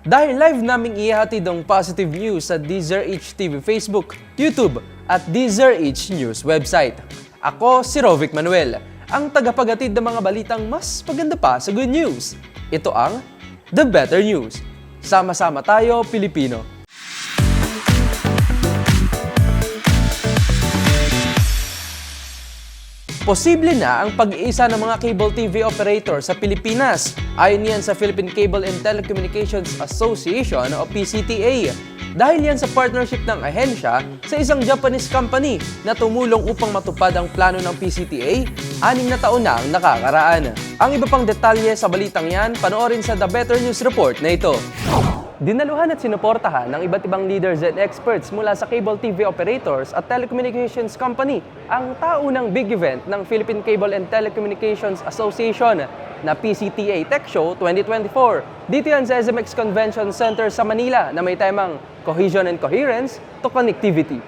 Dahil live naming ihatid ang positive news sa DZRH TV Facebook, YouTube at DZRH News website. Ako si Rovic Manuel, ang tagapagatid ng mga balitang mas maganda pa sa good news. Ito ang The Better News. Sama-sama tayo, Pilipino. Posible na ang pag-iisa ng mga cable TV operator sa Pilipinas. Ayon yan sa Philippine Cable and Telecommunications Association o PCTA. Dahil yan sa partnership ng ahensya sa isang Japanese company na tumulong upang matupad ang plano ng PCTA, anim na taon na ang nakakaraan. Ang iba pang detalye sa balitang yan, panoorin sa The Better News Report na ito. Dinaluhan at sinuportahan ng iba't ibang leaders and experts mula sa cable TV operators at telecommunications company ang taunang big event ng Philippine Cable and Telecommunications Association na PCTA Tech Show 2024. Dito yan sa SMX Convention Center sa Manila na may temang Cohesion and Coherence to Connectivity.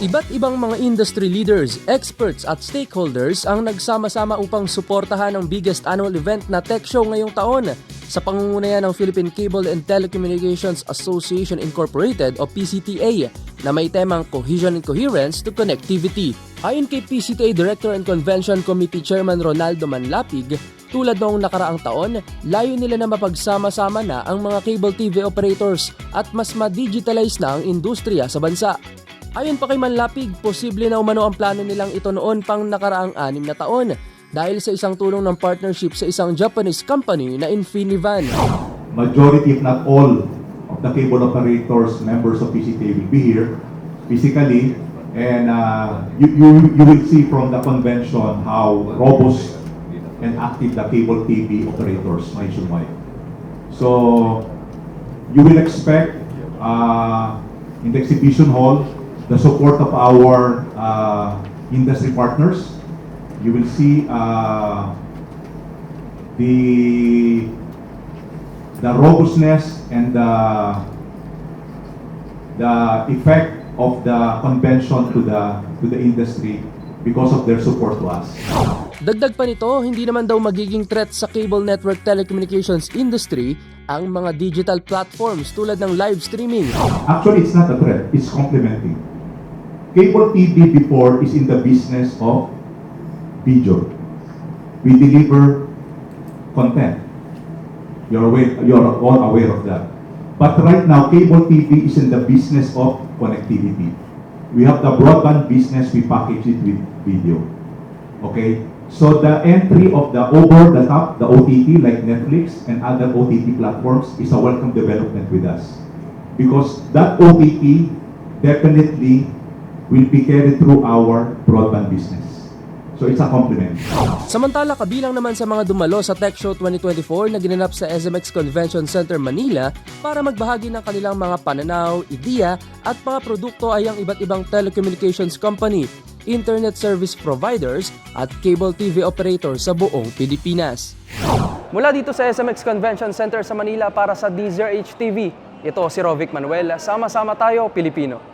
Iba't ibang mga industry leaders, experts at stakeholders ang nagsama-sama upang suportahan ang biggest annual event na tech show ngayong taon sa pangungunayan ng Philippine Cable and Telecommunications Association Incorporated o PCTA na may temang Cohesion and Coherence to Connectivity. Ayon kay PCTA Director and Convention Committee Chairman Ronaldo Manlapig, tulad noong nakaraang taon, layo nila na mapagsama-sama na ang mga cable TV operators at mas ma-digitalize na ang industriya sa bansa. Ayon pa kay Manlapig, posible na umano ang plano nilang ito noon pang nakaraang anim na taon dahil sa isang tulong ng partnership sa isang Japanese company na Infinivan. majority, if not all, of the cable operators, members of PCTA will be here physically. And uh, you, you, you will see from the convention how robust and active the cable TV operators nationwide. So, you will expect uh, in the exhibition hall the support of our uh, industry partners. You will see uh, the the robustness and the the effect of the convention to the to the industry because of their support to us. Dagdag pa nito, hindi naman daw magiging threat sa cable network telecommunications industry ang mga digital platforms tulad ng live streaming. Actually, it's not a threat, it's complementing. Cable TV before is in the business of video. We deliver content. You're aware, you're all aware of that. But right now, cable TV is in the business of connectivity. We have the broadband business, we package it with video. Okay? So the entry of the over-the-top, the OTT like Netflix and other OTT platforms is a welcome development with us. Because that OTT definitely will be carried through our broadband business. So it's a complement. Samantala, kabilang naman sa mga dumalo sa Tech Show 2024 na ginanap sa SMX Convention Center Manila para magbahagi ng kanilang mga pananaw, ideya at mga produkto ay ang iba't ibang telecommunications company, internet service providers at cable TV operators sa buong Pilipinas. Mula dito sa SMX Convention Center sa Manila para sa DZRH TV, ito si Rovic Manuel. Sama-sama tayo, Pilipino.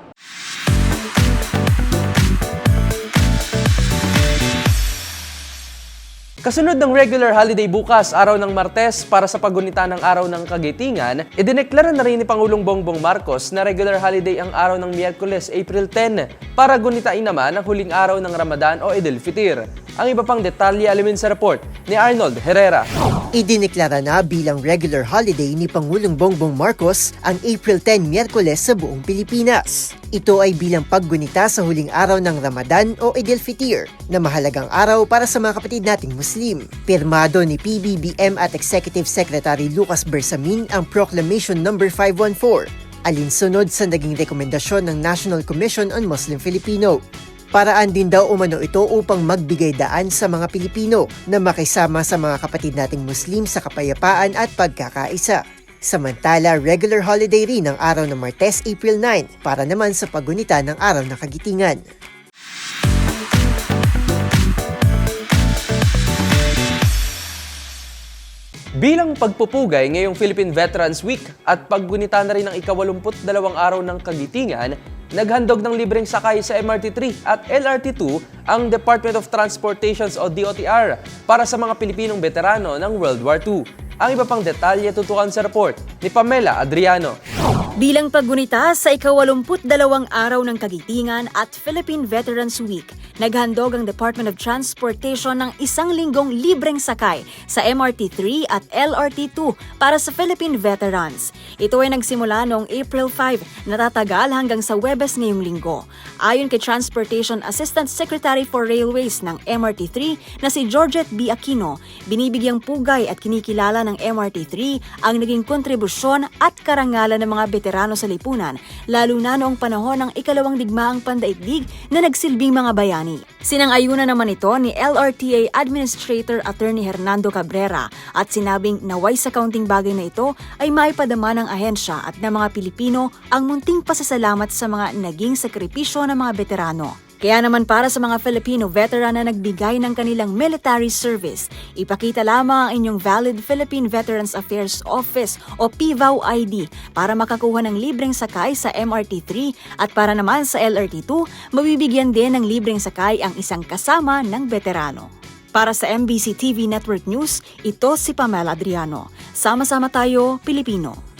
Kasunod ng regular holiday bukas, araw ng Martes, para sa paggunita ng araw ng Kagitingan, idineklara na rin ni Pangulong Bongbong Marcos na regular holiday ang araw ng Miyerkules, April 10, para gunitain naman ang huling araw ng Ramadan o Idul Fitir. Ang iba pang detalye alamin sa report ni Arnold Herrera. Idineklara na bilang regular holiday ni Pangulong Bongbong Marcos ang April 10 Miyerkules sa buong Pilipinas. Ito ay bilang paggunita sa huling araw ng Ramadan o Eid al-Fitr na mahalagang araw para sa mga kapatid nating Muslim. Pirmado ni PBBM at Executive Secretary Lucas Bersamin ang Proclamation No. 514 alinsunod sa naging rekomendasyon ng National Commission on Muslim Filipino. Paraan din daw umano ito upang magbigay daan sa mga Pilipino na makisama sa mga kapatid nating Muslim sa kapayapaan at pagkakaisa. Samantala, regular holiday rin ang araw ng Martes, April 9 para naman sa paggunita ng araw ng kagitingan. Bilang pagpupugay ngayong Philippine Veterans Week at paggunita na rin ng ikawalumput dalawang araw ng kagitingan, naghandog ng libreng sakay sa MRT3 at LRT2 ang Department of Transportations o DOTR para sa mga Pilipinong veterano ng World War II. Ang iba pang detalye tutukan sa report ni Pamela Adriano. Bilang paggunita sa ikawalumput dalawang araw ng kagitingan at Philippine Veterans Week, naghandog ang Department of Transportation ng isang linggong libreng sakay sa MRT3 at LRT2 para sa Philippine veterans. Ito ay nagsimula noong April 5 na tatagal hanggang sa Webes ngayong linggo. Ayon kay Transportation Assistant Secretary for Railways ng MRT3 na si Georgette B. Aquino, binibigyang pugay at kinikilala ng MRT3 ang naging kontribusyon at karangalan ng mga veterano sa lipunan, lalo na noong panahon ng ikalawang digmaang pandaigdig na nagsilbing mga bayani. Sinang-ayunan naman ito ni LRTA Administrator Attorney Hernando Cabrera at sinabing naway sa kaunting bagay na ito ay maipadama ng ahensya at ng mga Pilipino ang munting pasasalamat sa mga naging sakripisyo ng mga veterano. Kaya naman para sa mga Filipino veteran na nagbigay ng kanilang military service, ipakita lamang ang inyong valid Philippine Veterans Affairs Office o PVAW ID para makakuha ng libreng sakay sa MRT3 at para naman sa LRT2, mabibigyan din ng libreng sakay ang isang kasama ng veterano. Para sa MBC TV Network News, ito si Pamela Adriano. Sama-sama tayo, Pilipino.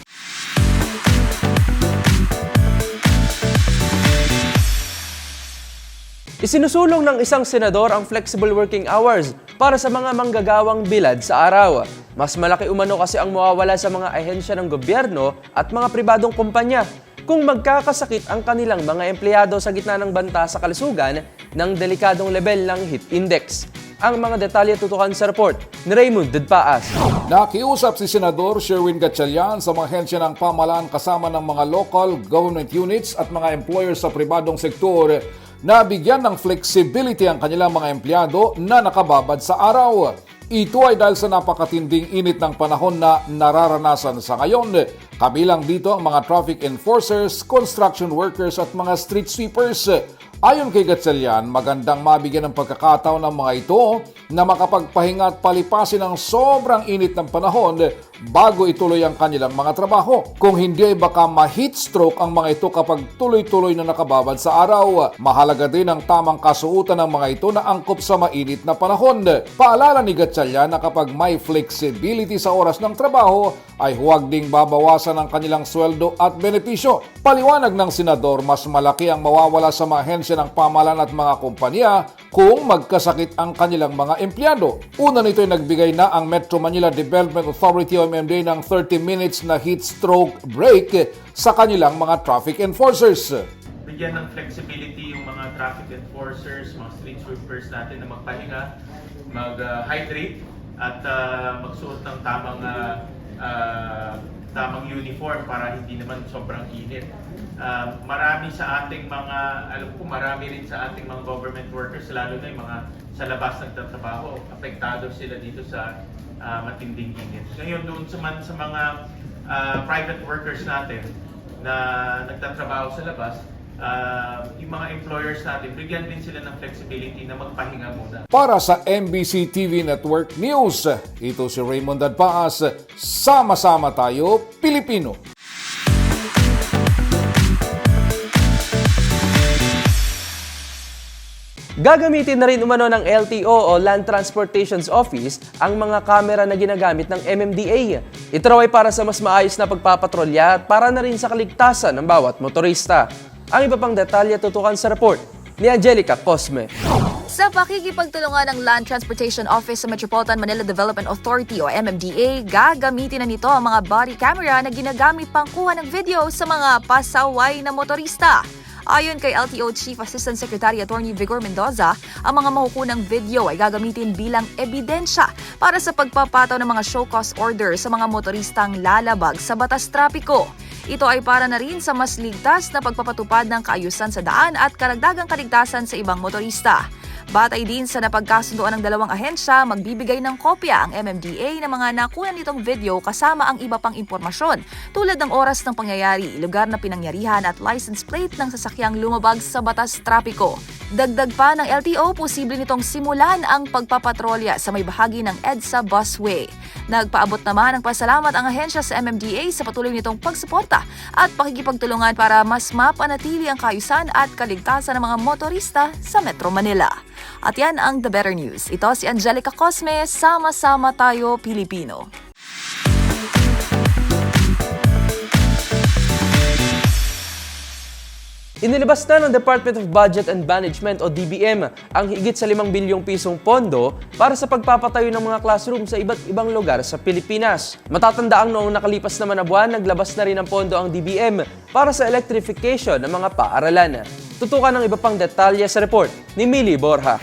Isinusulong ng isang senador ang flexible working hours para sa mga manggagawang bilad sa araw. Mas malaki umano kasi ang mawawala sa mga ahensya ng gobyerno at mga pribadong kumpanya kung magkakasakit ang kanilang mga empleyado sa gitna ng banta sa kalusugan ng delikadong level ng heat index. Ang mga detalye tutukan sa report ni Raymond Dudpaas. Nakiusap si Senador Sherwin Gatchalian sa mga hensya ng pamalaan kasama ng mga local government units at mga employers sa pribadong sektor na bigyan ng flexibility ang kanilang mga empleyado na nakababad sa araw. Ito ay dahil sa napakatinding init ng panahon na nararanasan sa ngayon. Kabilang dito ang mga traffic enforcers, construction workers at mga street sweepers. Ayon kay Gatchalian, magandang mabigyan ng pagkakataon ng mga ito na makapagpahinga at palipasin ang sobrang init ng panahon bago ituloy ang kanilang mga trabaho. Kung hindi ay baka ma-heat stroke ang mga ito kapag tuloy-tuloy na nakababad sa araw. Mahalaga din ang tamang kasuutan ng mga ito na angkop sa mainit na panahon. Paalala ni Gatchalian na kapag may flexibility sa oras ng trabaho ay huwag ding babawasan ang kanilang sweldo at benepisyo. Paliwanag ng senador, mas malaki ang mawawala sa mga ahensya ng pamalan at mga kumpanya kung magkasakit ang kanilang mga empleyado. Una nito ay nagbigay na ang Metro Manila Development Authority o MMDA ng 30 minutes na heat stroke break sa kanilang mga traffic enforcers. bigyan ng flexibility yung mga traffic enforcers, mga street sweepers natin na magpahinga, mag-hydrate at ah, magsuot ng tamang ah, ah, tamang uniform para hindi naman sobrang init. Ah, marami sa ating mga, alam ko marami rin sa ating mga government workers, lalo na yung mga sa labas nagtatrabaho, apektado sila dito sa ah, matinding init. Ngayon doon sa, man, sa mga ah, private workers natin na nagtatrabaho sa labas, ah, yung mga employers natin, bigyan din sila ng flexibility na magpahinga muna. Para sa MBC TV Network News, ito si Raymond Dadpaas. Sama-sama tayo, Pilipino. Gagamitin na rin umano ng LTO o Land Transportation's Office ang mga kamera na ginagamit ng MMDA. Ito raw ay para sa mas maayos na pagpapatrolya at para na rin sa kaligtasan ng bawat motorista. Ang iba pang detalye tutukan sa report ni Angelica Cosme. Sa pakikipagtulungan ng Land Transportation Office sa Metropolitan Manila Development Authority o MMDA, gagamitin na nito ang mga body camera na ginagamit pang kuha ng video sa mga pasaway na motorista. Ayon kay LTO Chief Assistant Secretary Attorney Vigor Mendoza, ang mga makukunang video ay gagamitin bilang ebidensya para sa pagpapataw ng mga show cause order sa mga motoristang lalabag sa batas trapiko. Ito ay para na rin sa mas ligtas na pagpapatupad ng kaayusan sa daan at karagdagang kaligtasan sa ibang motorista. Batay din sa napagkasunduan ng dalawang ahensya, magbibigay ng kopya ang MMDA ng mga nakuha nitong video kasama ang iba pang impormasyon tulad ng oras ng pangyayari, lugar na pinangyarihan at license plate ng sasakyang lumabag sa batas trapiko. Dagdag pa ng LTO, posible nitong simulan ang pagpapatrolya sa may bahagi ng EDSA Busway. Nagpaabot naman ng pasalamat ang ahensya sa MMDA sa patuloy nitong pagsuporta at pakikipagtulungan para mas mapanatili ang kaayusan at kaligtasan ng mga motorista sa Metro Manila. At yan ang The Better News. Ito si Angelica Cosme, Sama-sama Tayo Pilipino. Inilabas na ng Department of Budget and Management o DBM ang higit sa 5 bilyong pisong pondo para sa pagpapatayo ng mga classroom sa iba't ibang lugar sa Pilipinas. Matatandaang noong nakalipas naman na buwan, naglabas na rin ng pondo ang DBM para sa electrification ng mga paaralan. Tutukan ng iba pang detalye sa report ni Millie Borja.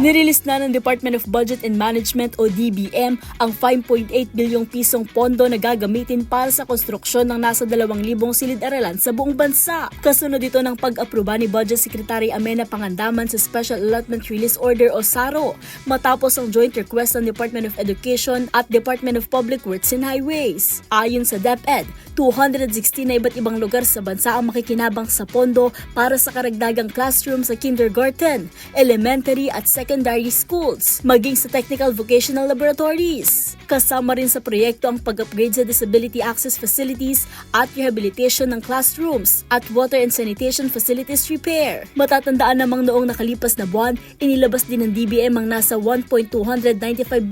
Nirelease na ng Department of Budget and Management o DBM ang 5.8 bilyong pisong pondo na gagamitin para sa konstruksyon ng nasa 2,000 silid-aralan sa buong bansa. Kasunod ito ng pag-aproba ni Budget Secretary Amena Pangandaman sa Special Allotment Release Order o SARO matapos ang joint request ng Department of Education at Department of Public Works and Highways. Ayon sa DepEd, 216 na iba't ibang lugar sa bansa ang makikinabang sa pondo para sa karagdagang classroom sa kindergarten, elementary at secondary schools, maging sa technical vocational laboratories. Kasama rin sa proyekto ang pag-upgrade sa disability access facilities at rehabilitation ng classrooms at water and sanitation facilities repair. Matatandaan namang noong nakalipas na buwan, inilabas din ng DBM ang nasa 1.295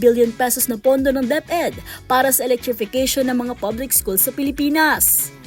billion pesos na pondo ng DepEd para sa electrification ng mga public schools sa Pilipinas.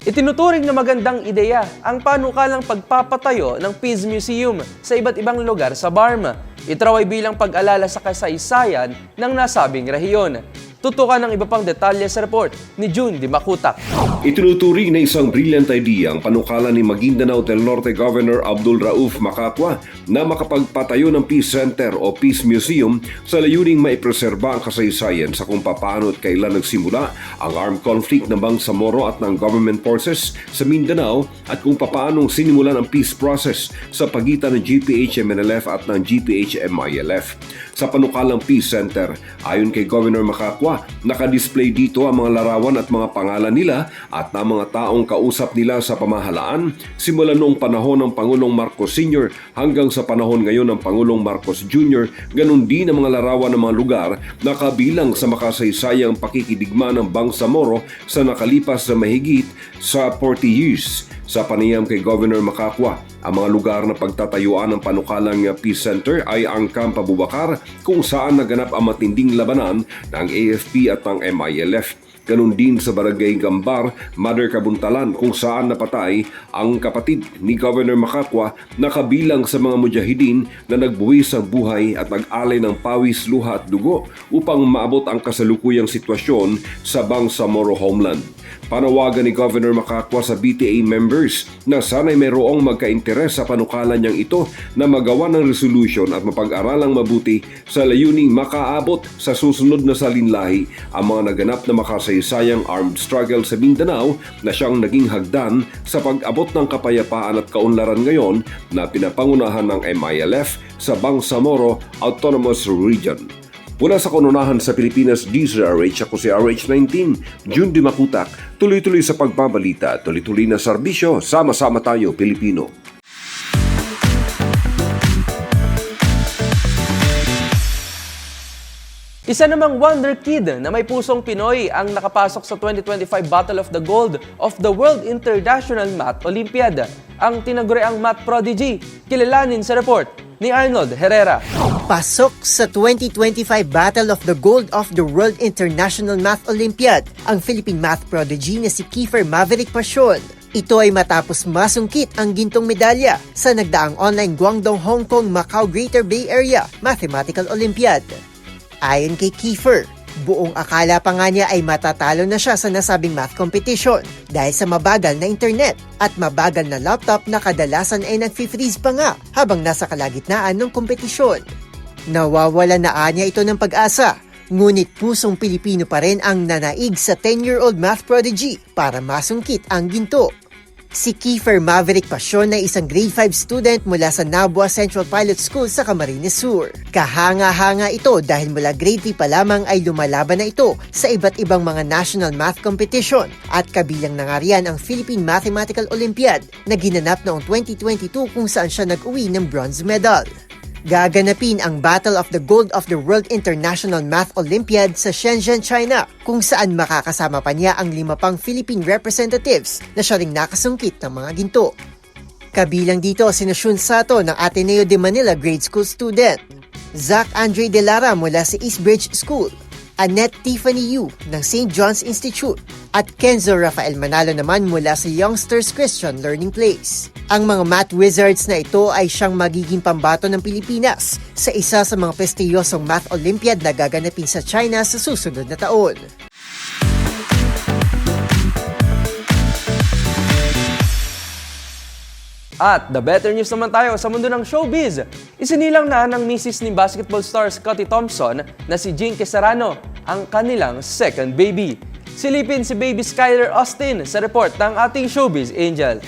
Itinuturing na magandang ideya ang panukalang pagpapatayo ng Peace Museum sa iba't ibang lugar sa Barma. Ito raw ay bilang pag-alala sa kasaysayan ng nasabing rehiyon. Tutukan ng iba pang detalye sa report ni June Di Makutak. Itinuturing na isang brilliant idea ang panukala ni Maguindanao del Norte Governor Abdul Rauf Makakwa na makapagpatayo ng Peace Center o Peace Museum sa layuning maipreserba ang kasaysayan sa kung paano at kailan nagsimula ang armed conflict ng Bangsamoro at ng government forces sa Mindanao at kung paano sinimulan ang peace process sa pagitan ng GPH-MNLF at ng GPH-MILF. Sa panukalang Peace Center, ayon kay Governor Makakwa, nakadisplay dito ang mga larawan at mga pangalan nila at ng mga taong kausap nila sa pamahalaan simula noong panahon ng Pangulong Marcos Sr. hanggang sa panahon ngayon ng Pangulong Marcos Jr. Ganon din ang mga larawan ng mga lugar na kabilang sa makasaysayang pakikidigma ng Bangsamoro sa nakalipas na mahigit sa 40 years. Sa panayam kay Governor Makakwa, ang mga lugar na pagtatayuan ng panukalang Peace Center ay ang Camp Abubakar kung saan naganap ang matinding labanan ng AFP at ng MILF. Ganon din sa Barangay Gambar, Mother Kabuntalan kung saan napatay ang kapatid ni Governor Makakwa na kabilang sa mga mujahidin na nagbuwis ang buhay at nag-alay ng pawis, luha at dugo upang maabot ang kasalukuyang sitwasyon sa Bangsamoro homeland. Panawagan ni Governor Makakwa sa BTA members na sana'y mayroong magka-interes sa panukalan niyang ito na magawa ng resolution at mapag-aralang mabuti sa layuning makaabot sa susunod na salinlahi ang mga naganap na makasaysayang armed struggle sa Mindanao na siyang naging hagdan sa pag-abot ng kapayapaan at kaunlaran ngayon na pinapangunahan ng MILF sa Bangsamoro Autonomous Region. Mula sa kononahan sa Pilipinas, DZRH ako si RH19, June Di Makutak, tuloy-tuloy sa pagbabalita, tuloy-tuloy na serbisyo, sama-sama tayo Pilipino. Isa namang wonder kid na may pusong Pinoy ang nakapasok sa 2025 Battle of the Gold of the World International Math Olympiad. Ang tinaguriang math prodigy, kilalanin sa report ni Arnold Herrera. Pasok sa 2025 Battle of the Gold of the World International Math Olympiad ang Philippine math prodigy na si Kiefer Maverick Passion. Ito ay matapos masungkit ang gintong medalya sa nagdaang online Guangdong Hong Kong Macau Greater Bay Area Mathematical Olympiad. Ayon kay Kiefer, buong akala pa nga niya ay matatalo na siya sa nasabing math competition dahil sa mabagal na internet at mabagal na laptop na kadalasan ay nag-freeze pa nga habang nasa kalagitnaan ng kompetisyon. Nawawala na anya ito ng pag-asa, ngunit pusong Pilipino pa rin ang nanaig sa 10-year-old math prodigy para masungkit ang ginto. Si Kiefer Maverick Pasyon na isang grade 5 student mula sa Nabua Central Pilot School sa Camarines Sur. Kahanga-hanga ito dahil mula grade 3 pa lamang ay lumalaban na ito sa iba't ibang mga national math competition at kabilang na nga riyan ang Philippine Mathematical Olympiad na ginanap noong 2022 kung saan siya nag-uwi ng bronze medal. Gaganapin ang Battle of the Gold of the World International Math Olympiad sa Shenzhen, China, kung saan makakasama pa niya ang lima pang Philippine representatives na siya ring nakasungkit ng mga ginto. Kabilang dito si Shun Sato ng Ateneo de Manila Grade School student, Zach Andre De Lara mula sa Eastbridge School, Annette Tiffany Yu ng St. John's Institute at Kenzo Rafael Manalo naman mula sa Youngsters Christian Learning Place. Ang mga math wizards na ito ay siyang magiging pambato ng Pilipinas sa isa sa mga prestiyosong math olympiad na gaganapin sa China sa susunod na taon. At the better news naman tayo sa mundo ng showbiz. Isinilang na ng misis ni basketball star Scottie Thompson na si Jinky Serrano ang kanilang second baby. Silipin si baby Skyler Austin sa report ng ating showbiz angel.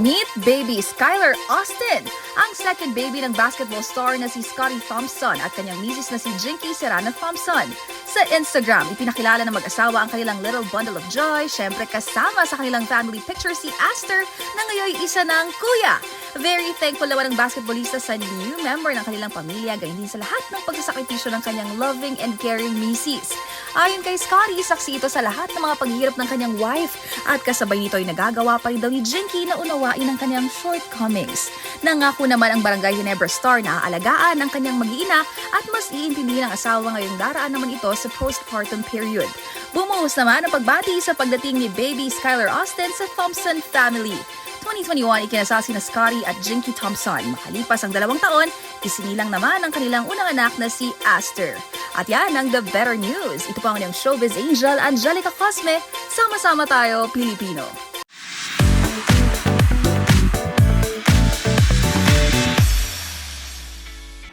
Meet baby Skylar Austin, ang second baby ng basketball star na si Scottie Thompson at kanyang misis na si Jinky Serrano Thompson. Sa Instagram, ipinakilala ng mag-asawa ang kanilang little bundle of joy, syempre kasama sa kanilang family picture si Aster na ngayon isa ng kuya. Very thankful naman ang basketballista sa new member ng kanilang pamilya, gayon din sa lahat ng pagsasakripisyo ng kanyang loving and caring misis. Ayon kay Scottie, saksi ito sa lahat ng mga paghihirap ng kanyang wife at kasabay nito ay nagagawa pa rin daw ni Jinky na unawain ang kanyang shortcomings. Nangako naman ang Barangay Ginebra star na aalagaan ang kanyang mag-iina at mas iintindihin ng asawa ngayong daraan naman ito sa postpartum period. Bumuhos naman ang pagbati sa pagdating ni baby Skylar Austin sa Thompson family. 2021, ikinasasi na Scottie at Jinky Thompson. Makalipas ang dalawang taon, isinilang naman ang kanilang unang anak na si Aster. At yan ang The Better News. Ito po ang inyong showbiz angel, Angelica Cosme. Sama-sama tayo, Pilipino.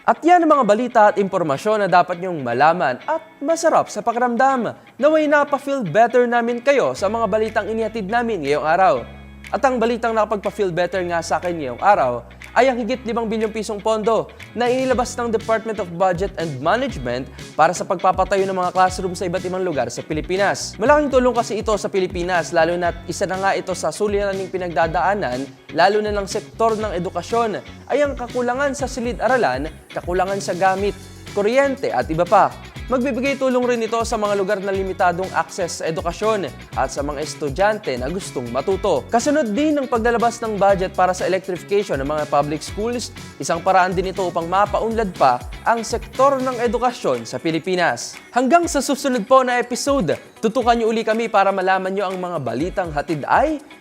At yan ang mga balita at impormasyon na dapat niyong malaman at masarap sa pakiramdam. Naway napafeel better namin kayo sa mga balitang inihatid namin ngayong araw. At ang balitang nakapagpa-feel better nga sa akin ngayong araw ay ang higit 5 bilyong pisong pondo na inilabas ng Department of Budget and Management para sa pagpapatayo ng mga classroom sa iba't ibang lugar sa Pilipinas. Malaking tulong kasi ito sa Pilipinas lalo na isa na nga ito sa suliraning pinagdadaanan lalo na ng sektor ng edukasyon ay ang kakulangan sa silid-aralan, kakulangan sa gamit, kuryente at iba pa. Magbibigay tulong rin ito sa mga lugar na limitadong access sa edukasyon at sa mga estudyante na gustong matuto. Kasunod din ng paglalabas ng budget para sa electrification ng mga public schools, isang paraan din ito upang mapaunlad pa ang sektor ng edukasyon sa Pilipinas. Hanggang sa susunod po na episode, tutukan niyo uli kami para malaman niyo ang mga balitang hatid ay